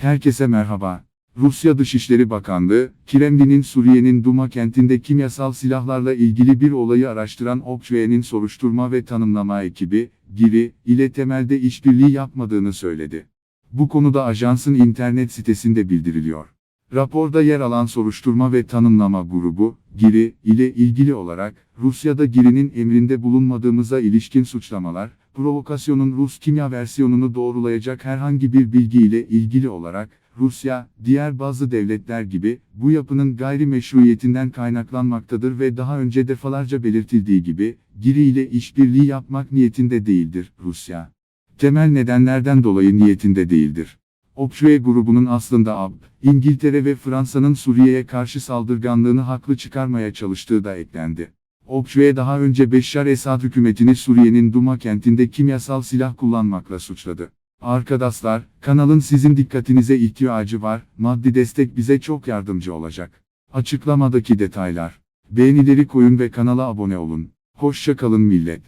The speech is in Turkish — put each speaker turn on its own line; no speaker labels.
Herkese merhaba. Rusya Dışişleri Bakanlığı, Kremlin'in Suriye'nin Duma kentinde kimyasal silahlarla ilgili bir olayı araştıran OPCV'nin soruşturma ve tanımlama ekibi, GIRI, ile temelde işbirliği yapmadığını söyledi. Bu konuda ajansın internet sitesinde bildiriliyor. Raporda yer alan soruşturma ve tanımlama grubu, GIRI, ile ilgili olarak, Rusya'da GIRI'nin emrinde bulunmadığımıza ilişkin suçlamalar, provokasyonun Rus kimya versiyonunu doğrulayacak herhangi bir bilgi ile ilgili olarak, Rusya, diğer bazı devletler gibi, bu yapının gayrimeşruiyetinden kaynaklanmaktadır ve daha önce defalarca belirtildiği gibi, GIRI ile işbirliği yapmak niyetinde değildir, Rusya. Temel nedenlerden dolayı niyetinde değildir. OPCV grubunun aslında AB, İngiltere ve Fransa'nın Suriye'ye karşı saldırganlığını haklı çıkarmaya çalıştığı da eklendi. OPCV daha önce Beşşar Esad hükümetini Suriye'nin Duma kentinde kimyasal silah kullanmakla suçladı. Arkadaşlar, kanalın sizin dikkatinize ihtiyacı var, maddi destek bize çok yardımcı olacak. Açıklamadaki detaylar. Beğenileri koyun ve kanala abone olun. Hoşça kalın millet.